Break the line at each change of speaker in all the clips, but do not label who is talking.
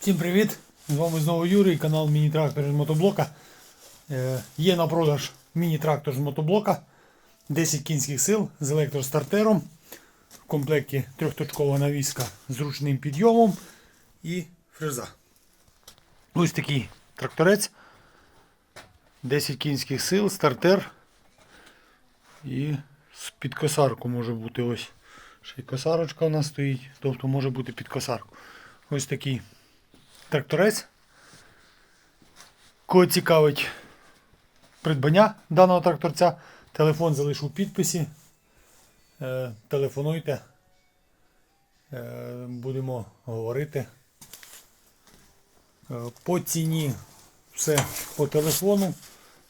Всім привіт! З вами знову Юрій, канал Міні-трактор з мотоблока. Е, є на продаж міні-трактор з мотоблока. 10 кінських сил з електростартером. В комплекті трьохточкова навіска з ручним підйомом і фреза. Ось такий тракторець. 10 кінських сил, стартер. І під косарку може бути ось. Ще й косарочка у нас стоїть, тобто може бути під косарку. Ось такий тракторець. Кого цікавить придбання даного тракторця, телефон залишу у підписі. Е, телефонуйте. Е, будемо говорити. Е, по ціні все по телефону.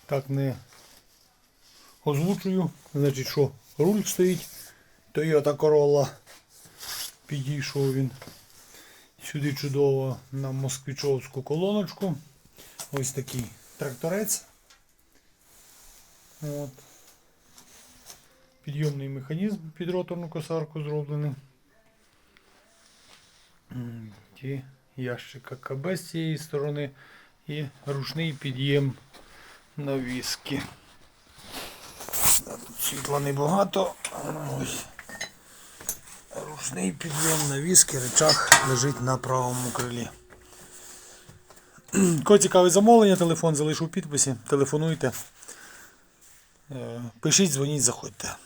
Так не озвучую. Значить, що руль стоїть. Toyota Corolla. Підійшов він. Сюди чудово на москвичовську колоночку. Ось такий тракторець. От. Підйомний механізм під роторну косарку зроблений. М, Ті ящик АКБ з цієї сторони і ручний під'єм навіски. Тут світла небагато. Ось. Ручний підйом на віски, речах лежить на правому крилі. Кого цікаве замовлення, телефон залишу у підписі. Телефонуйте. Е, Пишіть, дзвоніть, заходьте.